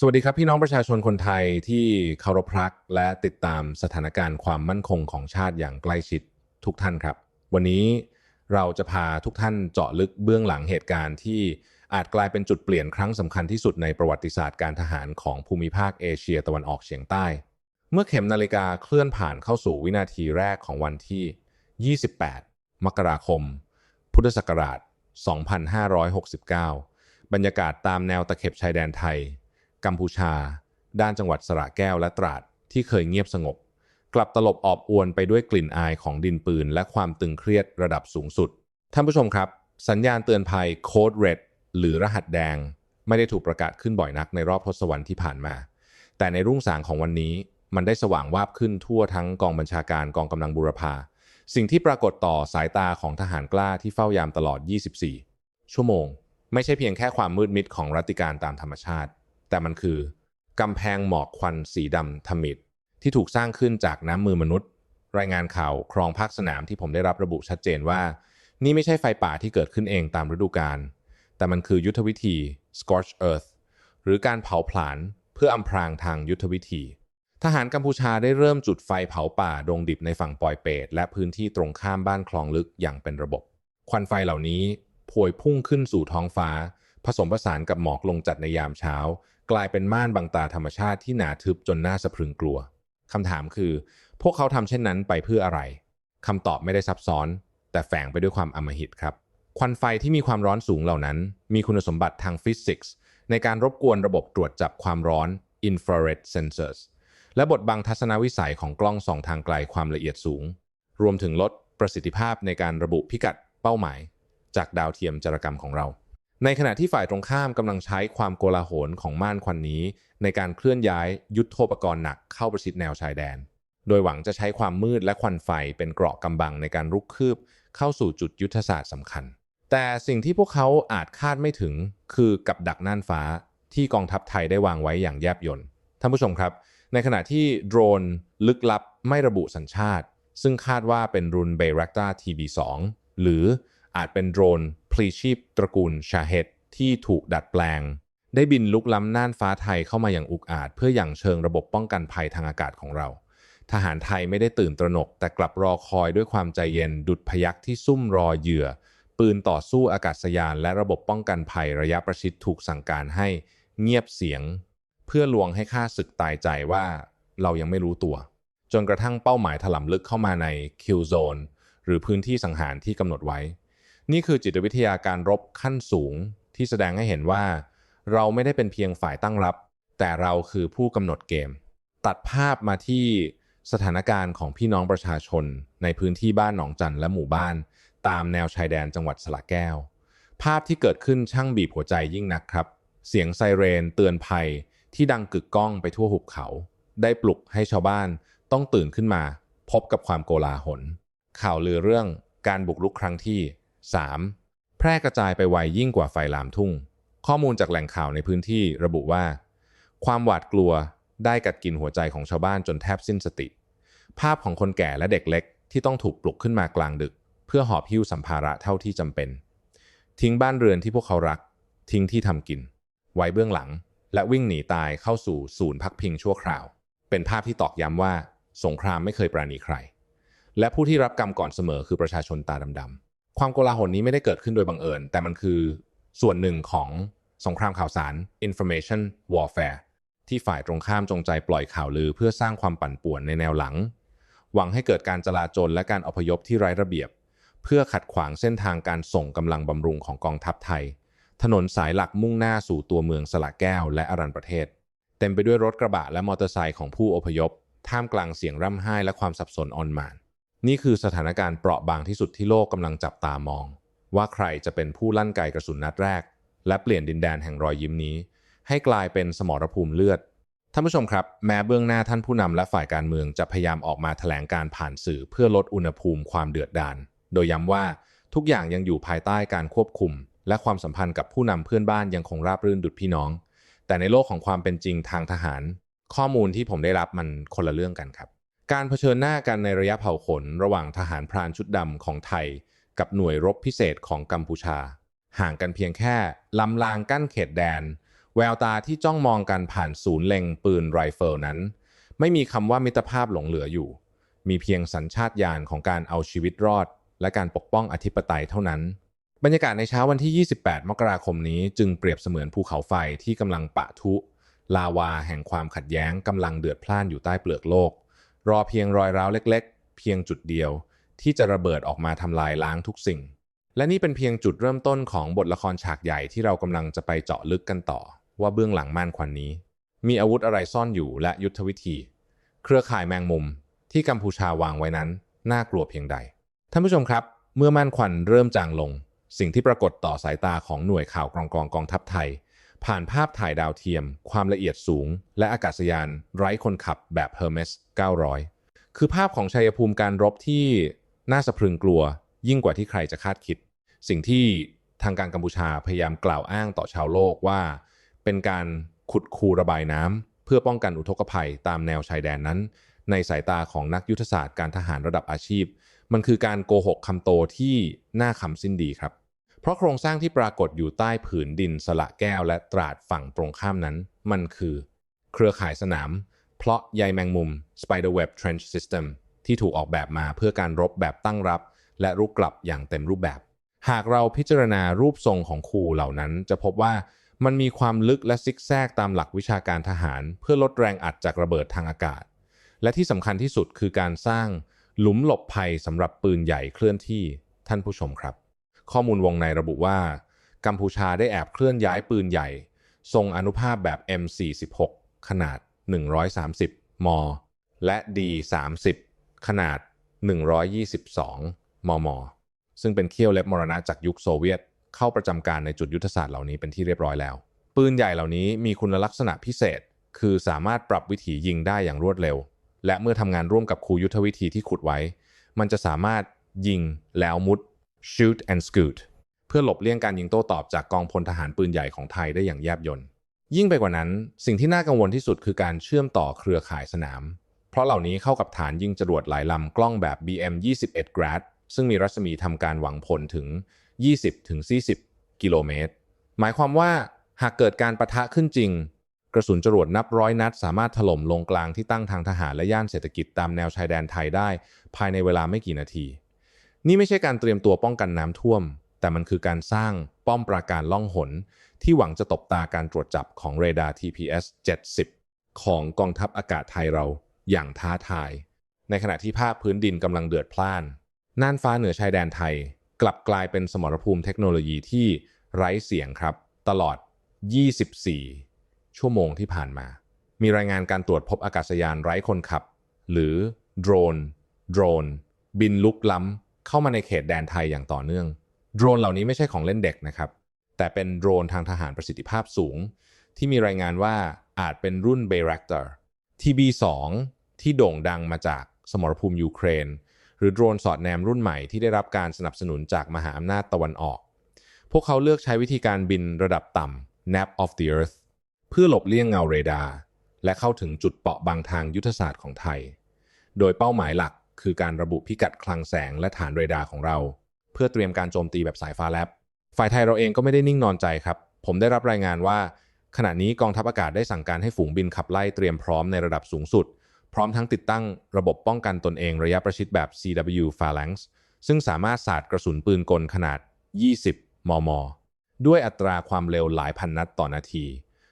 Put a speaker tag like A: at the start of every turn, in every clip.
A: สวัสดีครับ พี่น้องประชาชนคนไทยที่เคารพรักและติดตามสถานการณ์ความมั่นคงของชาติอย่างใกล้ชิดทุกท่านครับ วันนี้เราจะพาทุกท่านเจาะลึกเบื้องหลังเหตุการณ์ที่อาจกลายเป็นจุดเปลี่ยนครั้งสำคัญที่สุดในประวัติศาสตร์การทหารของภูมิภาคเอเชียตะวันออกเฉียงใต้ เมื่อเข็มนาฬิกาเคลื่อนผ่านเข้าสู่วินาทีแรกของวันที่ 28 มกราคม พุทธศักราช 2569 บรรยากาศตามแนวตะเข็บชายแดนไทย กัมพูชา ด้านจังหวัดสระแก้วและตราดที่เคยเงียบสงบ กลับตลบอบอวนไปด้วยกลิ่นอายของดินปืน และความตึงเครียดระดับสูงสุด ท่านผู้ชมครับ สัญญาณเตือนภัยโค้ดเรดหรือรหัสแดง ไม่ได้ถูกประกาศขึ้นบ่อยนักในรอบทศวรรษที่ผ่านมา แต่ในรุ่งสางของวันนี้มันได้สว่างวาบขึ้นทั่วทั้งกองบัญชาการกองกำลังบูรพาสิ่งที่ปรากฏต่อสายตาของทหารกล้าที่เฝ้ายามตลอด 24 ชั่วโมง ไม่ใช่เพียงแค่ความมืดมิดของรัติการตามธรรมชาติ แต่มันคือกำแพงหมอกควันสีดำทมิดที่ถูกสร้างขึ้นจากน้ำมือมนุษย์ รายงานข่าวครองภาคสนามที่ผมได้รับระบุชัดเจนว่า นี่ไม่ใช่ไฟป่าที่เกิดขึ้นเองตามฤดูกาลแต่มันคือยุทธวิธี scorch earth หรือการเผาผลาญเพื่ออำพรางทางยุทธวิธี ทหารกัมพูชาได้เริ่มจุดไฟเผาป่าดงดิบในฝั่งปอยเปต และพื้นที่ตรงข้ามบ้านคลองลึกอย่างเป็นระบบ ควันไฟเหล่านี้พวยพุ่งขึ้นสู่ท้องฟ้า ผสมผสานกับหมอกลงจัดในยามเช้า กลายเป็นม่านบังตาธรรมชาติที่หนาทึบจนน่าสะพรึงกลัวคำถามคือ พวกเขาทำเช่นนั้นไปเพื่ออะไรคำตอบไม่ได้ซับซ้อน แต่แฝงไปด้วยความอำมหิตครับ ควันไฟที่มีความร้อนสูงเหล่านั้น มีคุณสมบัติทางฟิสิกส์ในการรบกวนระบบตรวจจับความร้อน infrared sensors และบทบังทัศนวิสัยของกล้องส่องทางไกลความละเอียดสูง รวมถึงลดประสิทธิภาพในการระบุพิกัดเป้าหมาย จากดาวเทียมจารกรรมของเรา ในขณะที่ฝ่ายตรงข้ามกำลังใช้ความโกลาหลของม่านควันนี้ ในการเคลื่อนย้ายยุทธปกรณ์หนักเข้าประชิดแนวชายแดน โดยหวังจะใช้ความมืดและควันไฟเป็นเกราะกำบังในการรุกคืบ เข้าสู่จุดยุทธศาสตร์สำคัญ แต่สิ่งที่พวกเขาอาจคาดไม่ถึงคือกับดักน่านฟ้าที่กองทัพไทยได้วางไว้อย่างแยบยลท่านผู้ชมครับ ในขณะที่โดรนลึกลับไม่ระบุสัญชาติ ซึ่งคาดว่าเป็นรุ่นเบรักตา TB2 หรืออาจเป็นโดรน พลีชีพตระกูลชาเฮดที่ถูกดัดแปลง ได้บินลุกล้ำน่านฟ้าไทยเข้ามาอย่างอุกอาจ เพื่ออย่างเชิงระบบป้องกันภัยทางอากาศของเรา ทหารไทยไม่ได้ตื่นตระหนก แต่กลับรอคอยด้วยความใจเย็นดุดพยักที่ซุ่มรอเหยื่อ ปืนต่อสู้อากาศยาน และระบบป้องกันภัยระยะประชิดถูกสั่งการให้เงียบเสียง เพื่อลวงให้ข้าศึกตายใจว่าเรายังไม่รู้ตัว จนกระทั่งเป้าหมายถล่มลึกเข้ามาในคิวโซนหรือพื้นที่สังหารที่กำหนดไว้ นี่คือจิตวิทยาการรบขั้นสูงที่แสดงให้เห็นว่า เราไม่ได้เป็นเพียงฝ่ายตั้งรับ แต่เราคือผู้กำหนดเกม ตัดภาพมาที่สถานการณ์ของพี่น้องประชาชน ในพื้นที่บ้านหนองจันและหมู่บ้าน ตามแนวชายแดนจังหวัดสระแก้ว ภาพที่เกิดขึ้นช่างบีบหัวใจยิ่งนักครับ เสียงไซเรนเตือนภัยที่ดังกึกก้องไปทั่วหุบเขา ได้ปลุกให้ชาวบ้านต้องตื่นขึ้นมา พบกับความโกลาหลข่าวลือเรื่องการบุกรุกครั้งที่ 3 แพร่กระจายไปไวยิ่งกว่าไฟลามทุ่ง ข้อมูลจากแหล่งข่าวในพื้นที่ระบุว่า ความหวาดกลัวได้กัดกินหัวใจของชาวบ้านจนแทบสิ้นสติ ภาพของคนแก่และเด็กเล็กที่ต้องถูกปลุกขึ้นมากลางดึก เพื่อหอบหิ้วสัมภาระเท่าที่จำเป็น ทิ้งบ้านเรือนที่พวกเขารัก ทิ้งที่ทำกิน ไว้เบื้องหลัง และวิ่งหนีตายเข้าสู่ศูนย์พักพิงชั่วคราว เป็นภาพที่ตอกย้ำว่า สงครามไม่เคยปราณีใคร และผู้ที่รับกรรมก่อนเสมอคือประชาชนตาดำๆ ความโกลาหลนี้ไม่ได้เกิดขึ้นโดยบังเอิญ แต่มันคือส่วนหนึ่งของสงครามข่าวสาร information warfare ที่ฝ่ายตรงข้ามจงใจปล่อยข่าวลือ เพื่อสร้างความปั่นป่วนในแนวหลัง หวังให้เกิดการจลาจลและการอพยพที่ไร้ระเบียบ เพื่อขัดขวางเส้นทางการส่งกำลังบำรุงของกองทัพไทย ถนนสายหลักมุ่งหน้าสู่ตัวเมืองสระแก้วและอรัญประเทศ เต็มไปด้วยรถกระบะและมอเตอร์ไซค์ของผู้อพยพ ท่ามกลางเสียงร่ำไห้และความสับสนออนมาน นี่คือสถานการณ์เปราะบางที่สุดที่โลกกำลังจับตามอง ว่าใครจะเป็นผู้ลั่นไกกระสุนนัดแรก และเปลี่ยนดินแดนแห่งรอยยิ้มนี้ ให้กลายเป็นสมรภูมิเลือดท่านผู้ชมครับ แม้เบื้องหน้าท่านผู้นำและฝ่ายการเมืองจะพยายามออกมาแถลงการผ่านสื่อเพื่อลดอุณหภูมิความเดือดดาลโดยย้ำว่าทุกอย่างยังอยู่ภายใต้การควบคุม และความสัมพันธ์กับผู้นำเพื่อนบ้านยังคงราบรื่นดุจพี่น้อง แต่ในโลกของความเป็นจริงทางทหาร ข้อมูลที่ผมได้รับมันคนละเรื่องกันครับ การเผชิญหน้ากันในระยะเผาขน ระหว่างทหารพรานชุดดำของไทย กับหน่วยรบพิเศษของกัมพูชา ห่างกันเพียงแค่ลำลางกั้นเขตแดน แววตาที่จ้องมองกันผ่านศูนย์เล็งปืนไรเฟิลนั้น ไม่มีคำว่ามิตรภาพหลงเหลืออยู่ มีเพียงสัญชาตญาณของการเอาชีวิตรอด และการปกป้องอธิปไตยเท่านั้น บรรยากาศในเช้าวันที่ 28 มกราคมนี้จึงเปรียบเสมือนภูเขาไฟที่กำลังปะทุ ลาวาแห่งความขัดแย้งกำลังเดือดพล่านอยู่ใต้เปลือกโลก รอเพียงรอยร้าวเล็กๆ เพียงจุดเดียว ที่จะระเบิดออกมาทำลายล้างทุกสิ่ง และนี่เป็นเพียงจุดเริ่มต้นของบทละครฉากใหญ่ที่เรากำลังจะไปเจาะลึกกันต่อ ว่าเบื้องหลังม่านควันนี้ มีอาวุธอะไรซ่อนอยู่และยุทธวิธี เครือข่ายแมงมุม ที่กัมพูชาวางไว้นั้น น่ากลัวเพียงใดท่านผู้ชมครับ เมื่อม่านควันเริ่มจางลง สิ่งที่ปรากฏต่อสายตาของหน่วยข่าวกรองกองกองทัพไทย ผ่านภาพถ่ายดาวเทียม ความละเอียดสูง และอากาศยานไร้คนขับแบบ Hermes 900 คือภาพของชัยภูมิการรบที่น่าสะพรึงกลัว ยิ่งกว่าที่ใครจะคาดคิด สิ่งที่ทางการกัมพูชาพยายามกล่าวอ้างต่อชาวโลกว่า เป็นการขุดคูระบายน้ำเพื่อป้องกันอุทกภัยตามแนวชายแดนนั้น ในสายตาของนักยุทธศาสตร์การทหารระดับอาชีพ มันคือการโกหกคำโตที่น่าขำสิ้นดีครับ เพราะโครงสร้างที่ปรากฏอยู่ใต้ผืนดินสละแก้วและตราดฝั่งตรงข้ามนั้น มันคือ เครือข่ายสนาม เพราะใยแมงมุม Spiderweb Trench System ที่ถูกออกแบบมาเพื่อการรบแบบตั้งรับ และรุกกลับอย่างเต็มรูปแบบ หากเราพิจารณารูปทรงของคูเหล่านั้น จะพบว่ามันมีความลึกและซิกแซกตามหลักวิชาการทหาร เพื่อลดแรงอัดจากระเบิดทางอากาศ และที่สำคัญที่สุดคือการสร้างหลุมหลบภัยสำหรับปืนใหญ่เคลื่อนที่ท่านผู้ชมครับ ข้อมูลวงในระบุว่า กัมพูชาได้แอบเคลื่อนย้ายปืนใหญ่ ทรงอนุภาพแบบ M46 ขนาด 130 ม และ D30 ขนาด 122 มม ซึ่งเป็นเขี้ยวเล็บมรณะจากยุคโซเวียต เข้าประจำการในจุดยุทธศาสตร์เหล่านี้เป็นที่เรียบร้อยแล้ว ปืนใหญ่เหล่านี้มีคุณลักษณะพิเศษ คือสามารถปรับวิถียิงได้อย่างรวดเร็ว และเมื่อทำงานร่วมกับครูยุทธวิธีที่ขุดไว้ มันจะสามารถยิงแล้วมุด shoot and scoot เพื่อหลบเลี่ยงการยิงโต้ตอบจากกองพลทหารปืนใหญ่ของไทยได้อย่างแยบยลยิ่งไปกว่านั้น สิ่งที่น่ากังวลที่สุดคือการเชื่อมต่อเครือข่ายสนาม เพราะเหล่านี้เข้ากับฐานยิงจรวดหลายลำกล้องแบบ BM21 Grad ซึ่งมีรัศมีทำการหวังผลถึง 20-40 กิโลเมตร หมายความว่าหากเกิดการประทะขึ้นจริง กระสุนจรวดนับร้อยนัด สามารถถล่มลงกลางที่ตั้งทางทหารและย่านเศรษฐกิจตามแนวชายแดนไทยได้ ภายในเวลาไม่กี่นาที นี่ไม่ใช่การเตรียมตัวป้องกันน้ำท่วม แต่มันคือการสร้างป้อมปราการล่องหน ที่หวังจะตบตาการตรวจจับของเรดาร์ TPS 70 ของกองทัพอากาศไทยเราอย่างท้าทาย ในขณะที่ภาคพื้นดินกำลังเดือดพล่านน่านฟ้าเหนือชายแดนไทย กลับกลายเป็นสมรภูมิเทคโนโลยีที่ไร้เสียงครับ ตลอด 24 ชั่วโมงที่ผ่านมา มีรายงานการตรวจพบอากาศยานไร้คนขับ หรือโดรน โดรน บินลุกล้ำ เข้ามาในเขตแดนไทยอย่างต่อเนื่อง โดรนเหล่านี้ไม่ใช่ของเล่นเด็กนะครับ แต่เป็นโดรนทางทหารประสิทธิภาพสูง ที่มีรายงานว่าอาจเป็นรุ่น Bayraktar TB2 ที่โด่งดังมาจากสมรภูมิยูเครน หรือโดรนสอดแนมรุ่นใหม่ที่ได้รับการสนับสนุนจากมหาอำนาจตะวันออก พวกเขาเลือกใช้วิธีการบินระดับต่ำ nap of the earth เพื่อหลบเลี่ยงเงาเรดาร์และเข้าถึงจุดเปราะบางทางยุทธศาสตร์ของไทย โดยเป้าหมายหลัก คือการระบุพิกัดคลังแสงและฐานเรดาร์ของเรา เพื่อเตรียมการโจมตีแบบสายฟ้าแลบ ฝ่ายไทยเราเองก็ไม่ได้นิ่งนอนใจครับ ผมได้รับรายงานว่า ขณะนี้กองทัพอากาศได้สั่งการให้ฝูงบินขับไล่เตรียมพร้อมในระดับสูงสุด พร้อมทั้งติดตั้งระบบป้องกันตนเองระยะประชิดแบบ CW Phalanx ซึ่งสามารถสาดกระสุนปืนกลขนาด 20 มม ด้วยอัตราความเร็วหลายพันนัดต่อนาที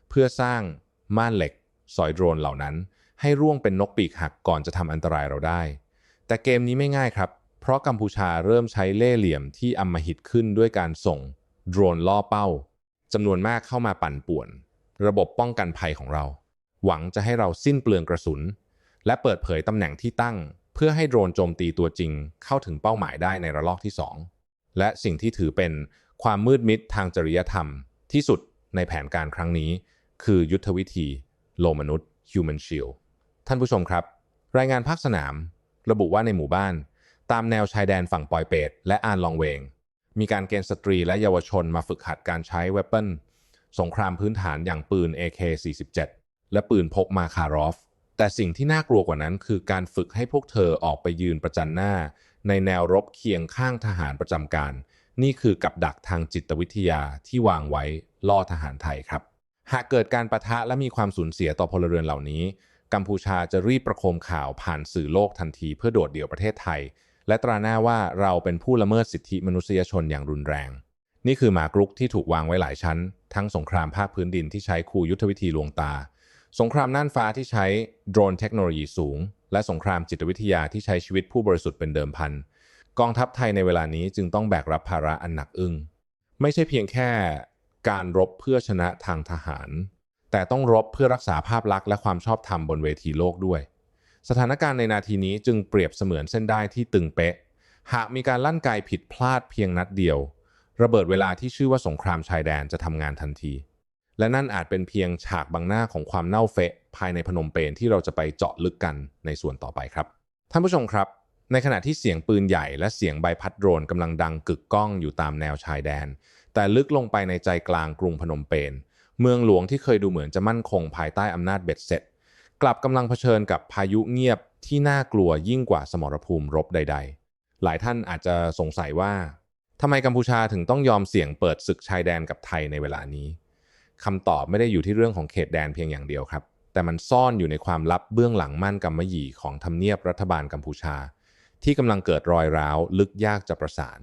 A: เพื่อสร้างม่านเหล็ก สอยโดรนเหล่านั้น ให้ร่วงเป็นนกปีกหักก่อนจะทำอันตรายเราได้ แต่เกมนี้ไม่ง่ายครับ เพราะกัมพูชาเริ่มใช้เล่เหลี่ยมที่อำมหิตขึ้นด้วยการส่งโดรนล่อเป้าจำนวนมากเข้ามาปั่นป่วน ระบบป้องกันภัยของเรา หวังจะให้เราสิ้นเปลืองกระสุน และเปิดเผยตำแหน่งที่ตั้ง เพื่อให้โดรนโจมตีตัวจริงเข้าถึงเป้าหมายได้ในระลอกที่ 2 และสิ่งที่ถือเป็นความมืดมิดทางจริยธรรม ที่สุดในแผนการครั้งนี้ คือยุทธวิธี โลมนุษย์ Human Shield ท่านผู้ชมครับ รายงานภาคสนาม ระบุว่าในหมู่บ้าน ตามแนวชายแดนฝั่งปอยเปตและอานลองเวง มีการเกณฑ์สตรีและเยาวชนมาฝึกหัดการใช้เวปเปิลสงครามพื้นฐานอย่างปืน AK-47 และปืนพกมาคารอฟ แต่สิ่งที่น่ากลัวกว่านั้นคือการฝึกให้พวกเธอออกไปยืนประจันหน้า ในแนวรบเคียงข้างทหารประจำการ นี่คือกับดักทางจิตวิทยาที่วางไว้ล่อทหารไทยครับ หากเกิดการประทะและมีความสูญเสียต่อพลเรือนเหล่านี้ กัมพูชาจะรีบประโคมข่าวผ่านสื่อโลกทันทีเพื่อโดดเดี่ยวประเทศไทย และตราหน้าว่าเราเป็นผู้ละเมิดสิทธิมนุษยชนอย่างรุนแรง นี่คือหมากรุกที่ถูกวางไว้หลายชั้น ทั้งสงครามภาคพื้นดินที่ใช้คูยุทธวิธีลวงตา สงครามน่านฟ้าที่ใช้โดรนเทคโนโลยีสูง และสงครามจิตวิทยาที่ใช้ชีวิตผู้บริสุทธิ์เป็นเดิมพันกองทัพไทยในเวลานี้จึงต้องแบกรับภาระอันหนักอึ้งไม่ใช่เพียงแค่การรบเพื่อชนะทางทหาร แต่ต้องรบเพื่อรักษาภาพลักษณ์และความชอบธรรมบนเวทีโลกด้วย สถานการณ์ในนาทีนี้จึงเปรียบเสมือนเส้นได้ที่ตึงเป๊ะ หากมีการลั่นไกผิดพลาดเพียงนัดเดียว ระเบิดเวลาที่ชื่อว่าสงครามชายแดนจะทำงานทันที และนั่นอาจเป็นเพียงฉากบังหน้าของความเน่าเฟะภายในพนมเปญที่เราจะไปเจาะลึกกันในส่วนต่อไปครับ ท่านผู้ชมครับ ในขณะที่เสียงปืนใหญ่และเสียงใบพัดโดรนกำลังดังกึกก้องอยู่ตามแนวชายแดน แต่ลึกลงไปในใจกลางกรุงพนมเปญ เมืองหลวงที่เคยดูเหมือนจะมั่นคงภายใต้อำนาจเบ็ดเสร็จ กลับกำลังเผชิญกับพายุเงียบที่น่ากลัวยิ่งกว่าสมรภูมิรบใด ๆ หลายท่านอาจจะสงสัยว่าทำไมกัมพูชาถึงต้องยอมเสี่ยงเปิดศึกชายแดนกับไทยในเวลานี้คำตอบไม่ได้อยู่ที่เรื่องของเขตแดนเพียงอย่างเดียวครับ แต่มันซ่อนอยู่ในความลับเบื้องหลังม่านกำมะหยี่ของทำเนียบรัฐบาลกัมพูชา ที่กำลังเกิดรอยร้าวลึกยากจะประสาน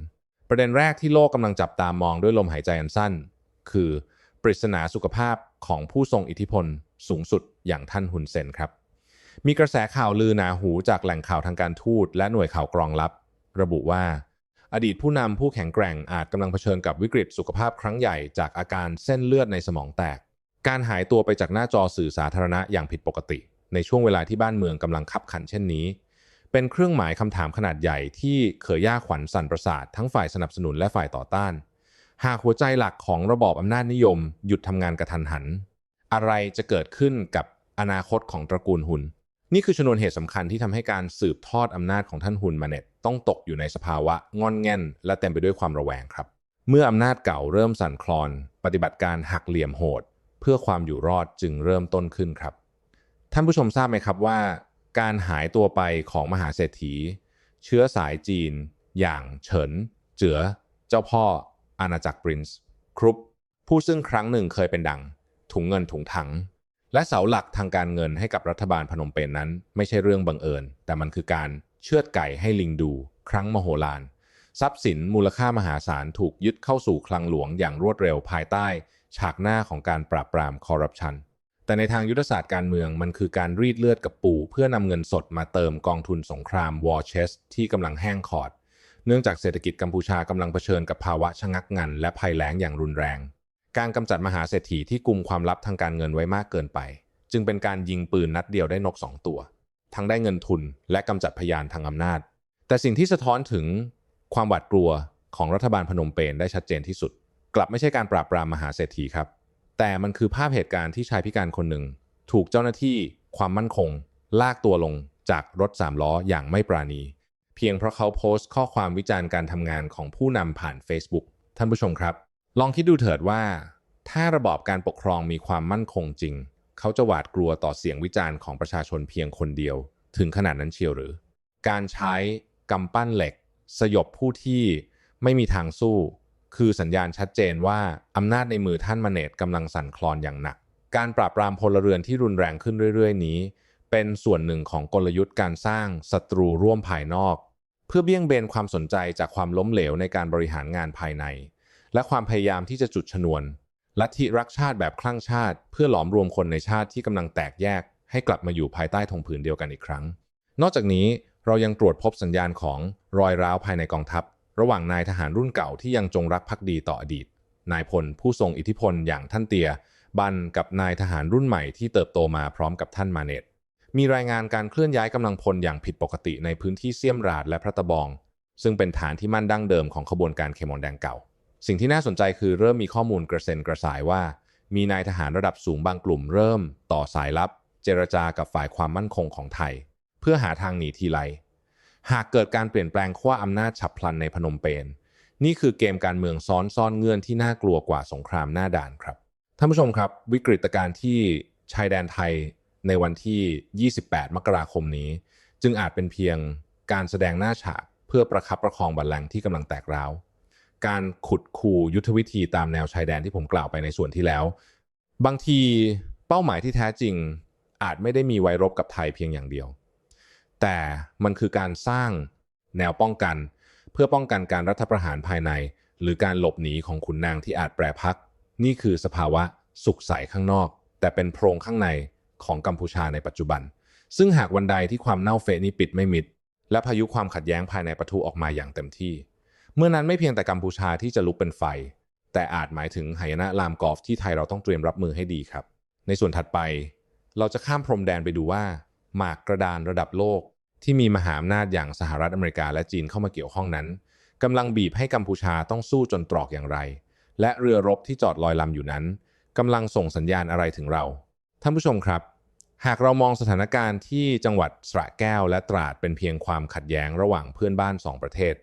A: ประเด็นแรกที่โลกกำลังจับตามองด้วยลมหายใจอันสั้น คือ ปริศนาสุขภาพของผู้ทรงอิทธิพลสูงสุดอย่างท่านฮุนเซนครับ มีกระแสข่าวลือหนาหูจากแหล่งข่าวทางการทูตและหน่วยข่าวกรองลับ ระบุว่า อดีตผู้นำผู้แข็งแกร่งอาจกำลังเผชิญกับวิกฤตสุขภาพครั้งใหญ่จากอาการเส้นเลือดในสมองแตก การหายตัวไปจากหน้าจอสื่อสาธารณะอย่างผิดปกติ ในช่วงเวลาที่บ้านเมืองกำลังขับขันเช่นนี้ เป็นเครื่องหมายคำถามขนาดใหญ่ที่เคยย่าขวัญสั่นประสาททั้งฝ่ายสนับสนุนและฝ่ายต่อต้าน หากหัวใจหลักของระบอบอำนาจนิยม หยุดทำงานกระทันหัน อะไรจะเกิดขึ้นกับอนาคตของตระกูลหุน นี่คือชนวนเหตุสำคัญที่ทำให้การสืบทอดอำนาจของท่านฮุนมาเน็ตต้องตกอยู่ในสภาวะงอนแง่น และเต็มไปด้วยความระแวงครับ เมื่ออำนาจเก่าเริ่มสั่นคลอน ปฏิบัติการหักเหลี่ยมโหด เพื่อความอยู่รอดจึงเริ่มต้นขึ้นครับ ท่านผู้ชมทราบไหมครับว่า การหายตัวไปของมหาเศรษฐี เชื้อสายจีน อย่างเฉิน เจือ เจ้าพ่อ อาณาจักรปรินซ์ครุปผู้ซึ่งครั้งหนึ่งเคยเป็นดัง ถุงเงินถุงถัง และเสาหลักทางการเงินให้กับรัฐบาลพนมเปญนนั้น ไม่ใช่เรื่องบังเอิญ แต่มันคือการเชือดไก่ให้ลิงดู ครั้งมโหฬารทรัพย์สินมูลค่ามหาศาลถูกยึดเข้าสู่คลังหลวงอย่างรวดเร็วภายใต้ ฉากหน้าของการปราบปรามคอร์รัปชันแต่ในทางยุทธศาสตร์การเมืองมันคือการรีดเลือดกับปูเพื่อนำเงินสดมาเติมกองทุนสงครามวอร์เชสที่กำลังแห้งขอด เนื่องจากเศรษฐกิจกัมพูชากำลังเผชิญกับภาวะชะงักงันและภัยแล้งอย่างรุนแรง การกำจัดมหาเศรษฐีที่กุมความลับทางการเงินไว้มากเกินไป จึงเป็นการยิงปืนนัดเดียวได้นกสองตัว ทั้งได้เงินทุนและกำจัดพยานทางอำนาจ แต่สิ่งที่สะท้อนถึงความหวาดกลัวของรัฐบาลพนมเปญได้ชัดเจนที่สุด กลับไม่ใช่การปราบปรามมหาเศรษฐีครับ แต่มันคือภาพเหตุการณ์ที่ชายพิการคนหนึ่ง ถูกเจ้าหน้าที่ความมั่นคง ลากตัวลงจากรถสามล้ออย่างไม่ปราณี เพียงเพราะเขาโพสต์ข้อความวิจารณ์การทำงานของผู้นำผ่าน Facebook ท่านผู้ชมครับ ลองคิดดูเถิดว่า ถ้าระบอบการปกครองมีความมั่นคงจริง เขาจะหวาดกลัวต่อเสียงวิจารณ์ของประชาชนเพียงคนเดียว ถึงขนาดนั้นเชียวหรือ การใช้กำปั้นเหล็ก สยบผู้ที่ไม่มีทางสู้ คือสัญญาณชัดเจนว่าอำนาจในมือท่านมาเนตกำลังสั่นคลอนอย่างหนัก การปราบปรามพลเรือนที่รุนแรงขึ้นเรื่อย ๆ นี้ เป็นส่วนหนึ่งของกลยุทธ์การสร้างศัตรูร่วมภายนอก เพื่อเบี่ยงเบนความสนใจจากความล้มเหลวในการบริหารงานภายใน และความพยายามที่จะจุดชนวนลัทธิรักชาติแบบคลั่งชาติ เพื่อหลอมรวมคนในชาติที่กำลังแตกแยก ให้กลับมาอยู่ภายใต้ธงผืนเดียวกันอีกครั้ง นอกจากนี้เรายังตรวจพบสัญญาณของรอยร้าวภายในกองทัพ ระหว่างนายทหารรุ่นเก่าที่ยังจงรักภักดีต่ออดีต นายพลผู้ทรงอิทธิพลอย่างท่านเตีย บันกับนายทหารรุ่นใหม่ที่เติบโตมาพร้อมกับท่านมาเนต มีรายงานการเคลื่อนย้ายกำลังพลอย่างผิดปกติในพื้นที่เสียมราดและพระตะบอง ซึ่งเป็นฐานที่มั่นดั้งเดิมของขบวนการเคมอนแดงเก่า สิ่งที่น่าสนใจคือเริ่มมีข้อมูลกระเซ็นกระสายว่า มีนายทหารระดับสูงบางกลุ่มเริ่ม ต่อสายลับ เจรจากับฝ่ายความมั่นคงของไทย เพื่อหาทางหนีทีไลหากเกิดการเปลี่ยนแปลงขั้วอำนาจฉับพลันในพนมเปญนี่คือเกมการเมืองซ้อนซ่อนเงื่อนที่น่ากลัวกว่าสงครามหน้าด่านครับท่านผู้ชมครับ วิกฤตการณ์ที่ชายแดนไทย ในวันที่ 28 มกราคมนี้ จึงอาจเป็นเพียงการแสดงหน้าฉากเพื่อประคับประคองบัลลังก์ที่กำลังแตกร้าว การขุดคูยุทธวิธีตามแนวชายแดนที่ผมกล่าวไปในส่วนที่แล้ว บางทีเป้าหมายที่แท้จริงอาจไม่ได้มีไว้รบกับไทยเพียงอย่างเดียว แต่มันคือการสร้างแนวป้องกัน เพื่อป้องกันการรัฐประหารภายใน หรือการหลบหนีของขุนนางที่อาจแปรพัก นี่คือสภาวะสุขใสข้างนอก แต่เป็นโพรงข้างใน ของกัมพูชาในปัจจุบัน ซึ่งหากวันใดที่ความเน่าเฟะนี้ปิดไม่มิด และพายุความขัดแย้งภายในปะทุออกมาอย่างเต็มที่ เมื่อนั้นไม่เพียงแต่กัมพูชาที่จะลุกเป็นไฟ แต่อาจหมายถึงหายนะลามกอฟที่ไทยเราต้องเตรียมรับมือให้ดีครับ ในส่วนถัดไป เราจะข้ามพรมแดนไปดูว่า หมากกระดานระดับโลก ที่มีมหาอำนาจอย่างสหรัฐอเมริกาและจีนเข้ามาเกี่ยวข้องนั้นกำลังบีบให้กัมพูชาต้องสู้จนตรอกอย่างไร และเรือรบที่จอดลอยลำอยู่นั้นกำลังส่งสัญญาณอะไรถึงเรา ท่านผู้ชมครับ หากเรามองสถานการณ์ที่จังหวัดสระแก้วและตราดเป็นเพียงความขัดแย้งระหว่างเพื่อนบ้านสองประเทศ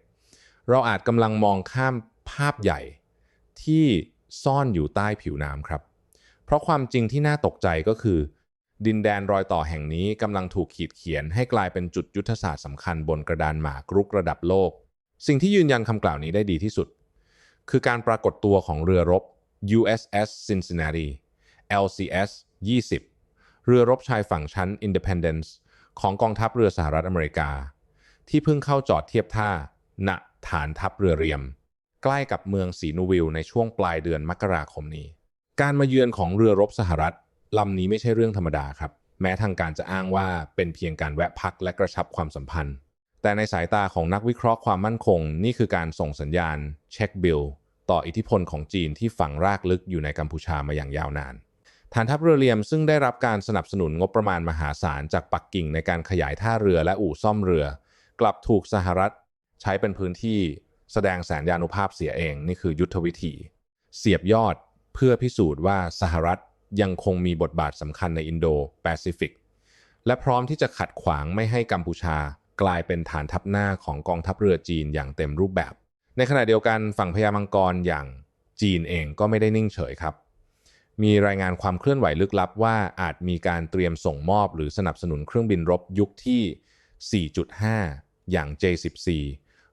A: เราอาจกำลังมองข้ามภาพใหญ่ที่ซ่อนอยู่ใต้ผิวน้ำครับ เพราะความจริงที่น่าตกใจก็คือ ดินแดนรอยต่อแห่งนี้กำลังถูกขีดเขียนให้กลายเป็นจุดยุทธศาสตร์สำคัญบนกระดานหมากรุกระดับโลก สิ่งที่ยืนยันคำกล่าวนี้ได้ดีที่สุด คือการปรากฏตัวของเรือรบ USS Cincinnati LCS 20 เรือรบชายฝั่งชั้น Independence ของกองทัพเรือสหรัฐอเมริกา ที่เพิ่งเข้าจอดเทียบท่า ณฐานทัพเรือเรียม ใกล้กับเมืองสีนูวิลในช่วงปลายเดือนมกราคมนี้ การมาเยือนของเรือรบสหรัฐลำนี้ไม่ใช่เรื่องธรรมดาครับ แม้ทางการจะอ้างว่าเป็นเพียงการแวะพักและกระชับความสัมพันธ์ แต่ในสายตาของนักวิเคราะห์ความมั่นคง นี่คือการส่งสัญญาณ เช็คบิลต่ออิทธิพลของจีนที่ฝังรากลึกอยู่ในกัมพูชามาอย่างยาวนาน ฐานทัพเรือเรียมซึ่งได้รับการสนับสนุนงบประมาณมหาศาลจากปักกิ่งในการขยายท่าเรือและอู่ซ่อมเรือ กลับถูกสหรัฐใช้เป็นพื้นที่แสดงแสนยานุภาพเสียเองนี่คือยุทธวิธี เสียบยอดเพื่อพิสูจน์ว่าสหรัฐยังคงมีบทบาทสำคัญในอินโดแปซิฟิกและพร้อมที่จะขัดขวางไม่ให้กัมพูชากลายเป็นฐานทัพหน้าของกองทัพเรือจีนอย่างเต็มรูปแบบ ในขณะเดียวกันฝั่งพญามังกรอย่างจีนเองก็ไม่ได้นิ่งเฉยครับ มีรายงานความเคลื่อนไหวลึกลับว่าอาจมีการเตรียมส่งมอบหรือสนับสนุนเครื่องบินรบยุคที่ 4.5 อย่าง J14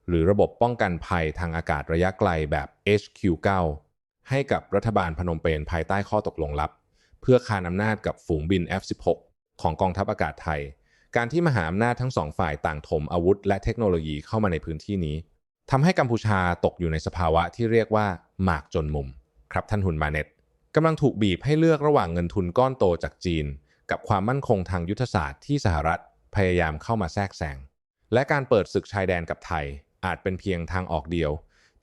A: หรือระบบป้องกันภัยทางอากาศระยะไกลแบบ HQ9 ให้กับรัฐบาลพนมเปญภายใต้ข้อตกลงลับ เพื่อคานอำนาจกับฝูงบิน F16 ของกองทัพอากาศไทย การที่มหาอำนาจทั้งสองฝ่ายต่างถมอาวุธ และเทคโนโลยีเข้ามาในพื้นที่นี้ทำให้กัมพูชาตกอยู่ในสภาวะที่เรียกว่าหมากจนมุม ครับท่านหุนมาเน็ต กำลังถูกบีบให้เลือกระหว่างเงินทุนก้อนโตจากจีน กับความมั่นคงทางยุทธศาสตร์ที่สหรัฐพยายามเข้ามาแทรกแซงและการเปิดศึกชายแดนกับไทยอาจเป็นเพียงทางออกเดียว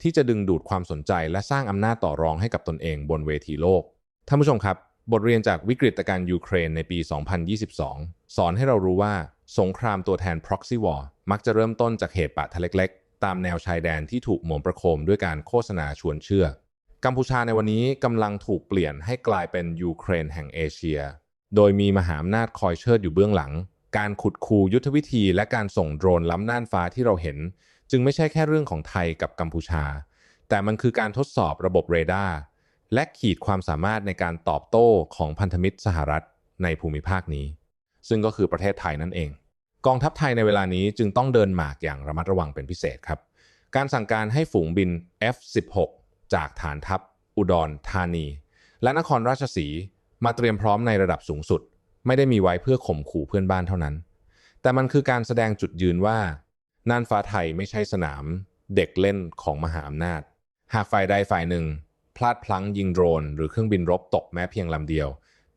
A: ที่จะดึงดูดความสนใจและสร้างอำนาจต่อรองให้กับตนเองบนเวทีโลกท่านผู้ชมครับ บทเรียนจากวิกฤตการณ์ยูเครนในปี 2022 สอนให้เรารู้ว่าสงครามตัวแทน proxy war มักจะเริ่มต้นจากเหตุปะทะเล็กๆ ตามแนวชายแดนที่ถูกหมมประโคมด้วยการโฆษณาชวนเชื่อ กัมพูชาในวันนี้กำลังถูกเปลี่ยนให้กลายเป็นยูเครนแห่งเอเชีย โดยมีมหาอำนาจคอยเชิดอยู่เบื้องหลัง การขุดคูยุทธวิธีและการส่งโดรนล้ำน่านฟ้าที่เราเห็น จึงไม่ใช่แค่เรื่องของไทยกับกัมพูชา แต่มันคือการทดสอบระบบเรดาร์และขีดความสามารถในการตอบโต้ของพันธมิตรสหรัฐในภูมิภาคนี้ ซึ่งก็คือประเทศไทยนั่นเอง กองทัพไทยในเวลานี้จึงต้องเดินหมากอย่างระมัดระวังเป็นพิเศษครับ การสั่งการให้ฝูงบิน F16 จากฐานทัพอุดรธานี และนครราชสีมาเตรียมพร้อมในระดับสูงสุด ไม่ได้มีไว้เพื่อข่มขู่เพื่อนบ้านเท่านั้น แต่มันคือการแสดงจุดยืนว่าน่านฟ้าไทยไม่ใช่สนามเด็กเล่นของมหาอำนาจ หากฝ่ายใดฝ่ายหนึ่ง พลาดพลั้งยิงโดรน หรือเครื่องบินรบตกแม้เพียงลำเดียว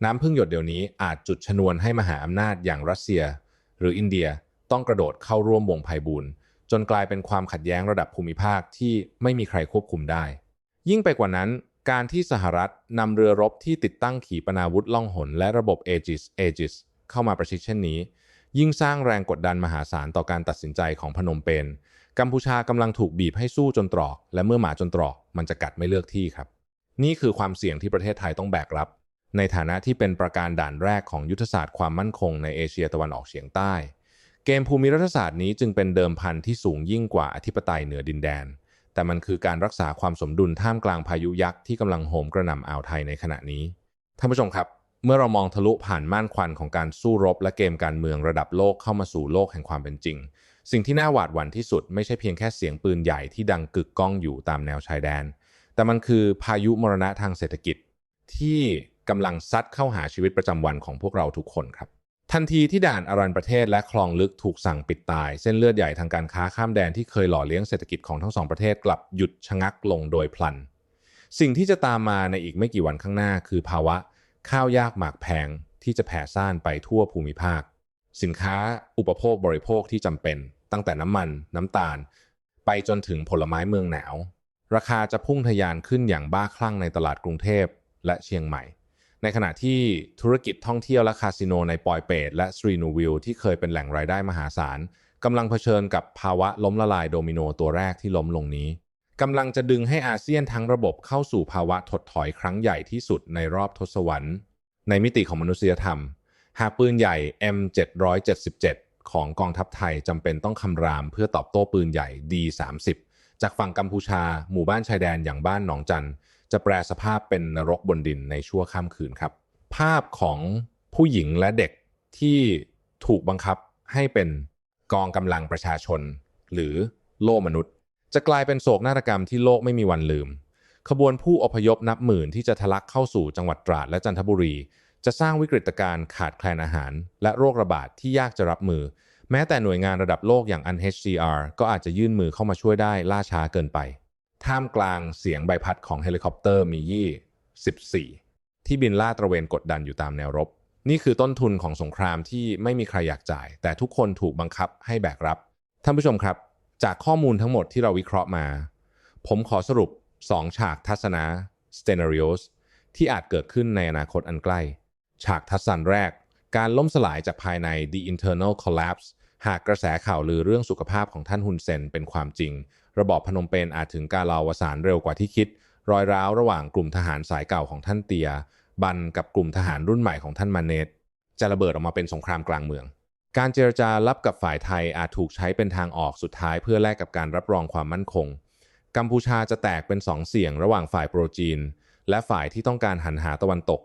A: น้ำพึ่งหยดเดียวนี้อาจจุดชนวนให้มหาอำนาจอย่างรัสเซีย หรืออินเดียต้องกระโดดเข้าร่วมวงไพบูลย์จนกลายเป็นความขัดแย้งระดับภูมิภาคที่ไม่มีใครควบคุมได้ ยิ่งไปกว่านั้น การที่สหรัฐนำเรือรบที่ติดตั้งขีปนาวุธล่องหน และระบบ Aegis Aegis เข้ามาประชิดเช่นนี้ ยิ่งสร้างแรงกดดันมหาศาลต่อการตัดสินใจของพนมเปญกัมพูชากำลังถูกบีบให้สู้จนตรอก และเมื่อหมาจนตรอก มันจะกัดไม่เลือกที่ครับ นี่คือความเสี่ยงที่ประเทศไทยต้องแบกรับ ในฐานะที่เป็นประการด่านแรกของยุทธศาสตร์ความมั่นคงในเอเชียตะวันออกเฉียงใต้ เกมภูมิรัฐศาสตร์นี้จึงเป็นเดิมพันที่สูงยิ่งกว่าอธิปไตยเหนือดินแดน แต่มันคือการรักษาความสมดุลท่ามกลางพายุยักษ์ที่กำลังโหมกระหน่ำอ่าวไทยในขณะนี้ ท่านผู้ชมครับ เมื่อเรามองทะลุผ่านม่านควันของการสู้รบและเกมการเมืองระดับโลกเข้ามาสู่โลกแห่งความเป็นจริง สิ่งที่น่าหวาดหวั่นที่สุดไม่ใช่เพียงแค่เสียงปืนใหญ่ที่ดังกึกก้องอยู่ตามแนวชายแดน แต่มันคือพายุมรณะทางเศรษฐกิจที่กำลังซัดเข้าหาชีวิตประจำวันของพวกเราทุกคนครับ ทันทีที่ด่านอารันประเทศและคลองลึกถูกสั่งปิดตาย เส้นเลือดใหญ่ทางการค้าข้ามแดนที่เคยหล่อเลี้ยงเศรษฐกิจของทั้งสองประเทศกลับหยุดชะงักลงโดยพลัน สิ่งที่จะตามมาในอีกไม่กี่วันข้างหน้าคือภาวะ ข้าวยากหมากแพงที่จะแผ่ซ่านไปทั่วภูมิภาค สินค้าอุปโภคบริโภคที่จำเป็น ตั้งแต่น้ำมัน น้ำตาล ไปจนถึงผลไม้เมืองหนาว ราคาจะพุ่งทะยานขึ้นอย่างบ้าคลั่งในตลาดกรุงเทพและเชียงใหม่ ในขณะที่ธุรกิจท่องเที่ยวและคาสิโนในปอยเปตและสตรีนูวิลที่เคยเป็นแหล่งรายได้มหาศาลกำลังเผชิญกับภาวะล้มละลายโดมิโนตัวแรกที่ล้มลงนี้กำลังจะดึงให้อาเซียนทั้งระบบเข้าสู่ภาวะถดถอยครั้งใหญ่ที่สุดในรอบทศวรรษ ในมิติของมนุษยธรรม หากปืนใหญ่ M777 ของกองทัพไทยจำเป็นต้องคำรามเพื่อตอบโต้ปืนใหญ่ D30 จากฝั่งกัมพูชาหมู่บ้านชายแดนอย่างบ้านหนองจัน จะแปลสภาพเป็นนรกบนดินในชั่วข้ามคืนครับ ภาพของผู้หญิงและเด็กที่ถูกบังคับให้เป็นกองกำลังประชาชน หรือโล่มนุษย์ จะกลายเป็นโศกนาฏกรรมที่โลกไม่มีวันลืม ขบวนผู้อพยพนับหมื่นที่จะทะลักเข้าสู่จังหวัดตราดและจันทบุรี จะสร้างวิกฤตการณ์ขาดแคลนอาหาร และโรคระบาดที่ยากจะรับมือ แม้แต่หน่วยงานระดับโลกอย่าง UNHCR ก็อาจจะยื่นมือเข้ามาช่วยได้ล่าช้าเกินไป ท่ามกลางเสียงใบพัดของเฮลิคอปเตอร์มียี่ 14 ที่บินล่าดตระเวนกดดันอยู่ตามแนวรบ นี่คือต้นทุนของสงครามที่ไม่มีใครอยากจ่าย แต่ทุกคนถูกบังคับให้แบกรับ ท่านผู้ชมครับ จากข้อมูลทั้งหมดที่เราวิเคราะห์มา ผมขอสรุป 2 ฉากทัศนะ scenarios ที่อาจเกิดขึ้นในอนาคตอันใกล้ ฉากทัศนแรก การล่มสลายจากภายใน the internal collapse หากกระแสข่าวลือเรื่องสุขภาพของท่านฮุนเซนเป็นความจริง ระบอบพนมเปญอาจถึงการลาวสานเร็วกว่าที่คิด รอยร้าวระหว่างกลุ่มทหารสายเก่าของท่านเตีย บันกับกลุ่มทหารรุ่นใหม่ของท่านมาเนตจะระเบิดออกมาเป็นสงครามกลางเมือง การเจรจารับกับฝ่ายไทยอาจถูกใช้เป็นทางออกสุดท้ายเพื่อแลกกับการรับรองความมั่นคง กัมพูชาจะแตกเป็นสองเสียงระหว่างฝ่ายโปรจีน และฝ่ายที่ต้องการหันหาตะวันตก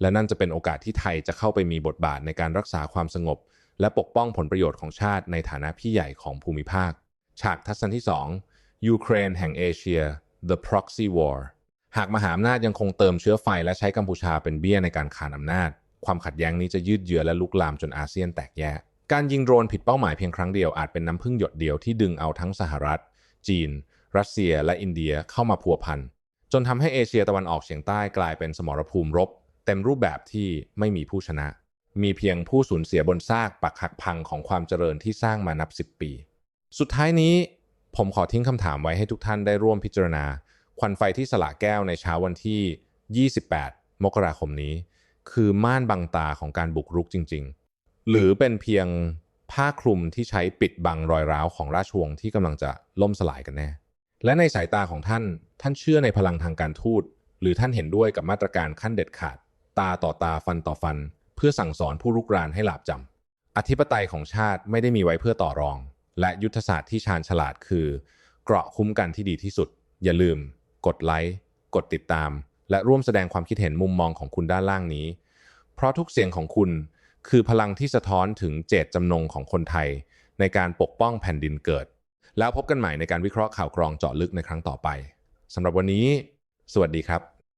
A: และนั่นจะเป็นโอกาสที่ไทยจะเข้าไปมีบทบาทในการรักษาความสงบ และปกป้องผลประโยชน์ของชาติในฐานะพี่ใหญ่ของภูมิภาค ฉากทัศนที่ 2 ยูเครนแห่งเอเชีย The Proxy War หากมหาอำนาจยังคงเติมเชื้อไฟและใช้กัมพูชาเป็นเบี้ยในการขานอำนาจ ความขัดแย้งนี้จะยืดเยื้อและลุกลามจนอาเซียนแตกแยก การยิงโดรนผิดเป้าหมายเพียงครั้งเดียวอาจเป็นน้ำพึ่งหยดเดียวที่ดึงเอาทั้งสหรัฐ จีน รัสเซีย และอินเดียเข้ามาพัวพันจนทำให้เอเชียตะวันออกเฉียงใต้กลายเป็นสมรภูมิรบ เต็มรูปแบบที่ไม่มีผู้ชนะ มีเพียงผู้สูญเสียบนซากปักหักพังของความเจริญที่สร้างมานับ10ปี สุดท้ายนี้ ผมขอทิ้งคำถามไว้ให้ทุกท่านได้ร่วมพิจารณา ควันไฟที่สละแก้วในเช้าวันที่ 28 มกราคมนี้ คือม่านบังตาของการบุกรุกจริง ๆ หรือเป็นเพียงผ้าคลุมที่ใช้ปิดบังรอยร้าวของราชวงศ์ที่กำลังจะล่มสลายกันแน่ และในสายตาของท่าน ท่านเชื่อในพลังทางการทูต หรือท่านเห็นด้วยกับมาตรการขั้นเด็ดขาด ตาต่อตาฟันต่อฟัน เพื่อสั่งสอนผู้รุกรานให้หลาบจำอธิปไตยของชาติไม่ได้มีไว้เพื่อต่อรอง และยุทธศาสตร์ที่ชาญฉลาดคือ เกราะคุ้มกันที่ดีที่สุด อย่าลืม กดไลค์กดติดตาม และร่วมแสดงความคิดเห็นมุมมองของคุณด้านล่างนี้ เพราะทุกเสียงของคุณคือพลังที่สะท้อนถึงเจตจำนงของคนไทย ในการปกป้องแผ่นดินเกิด แล้วพบกันใหม่ในการวิเคราะห์ข่าวกรองเจาะลึกในครั้งต่อไปสำหรับวันนี้ สวัสดีครับ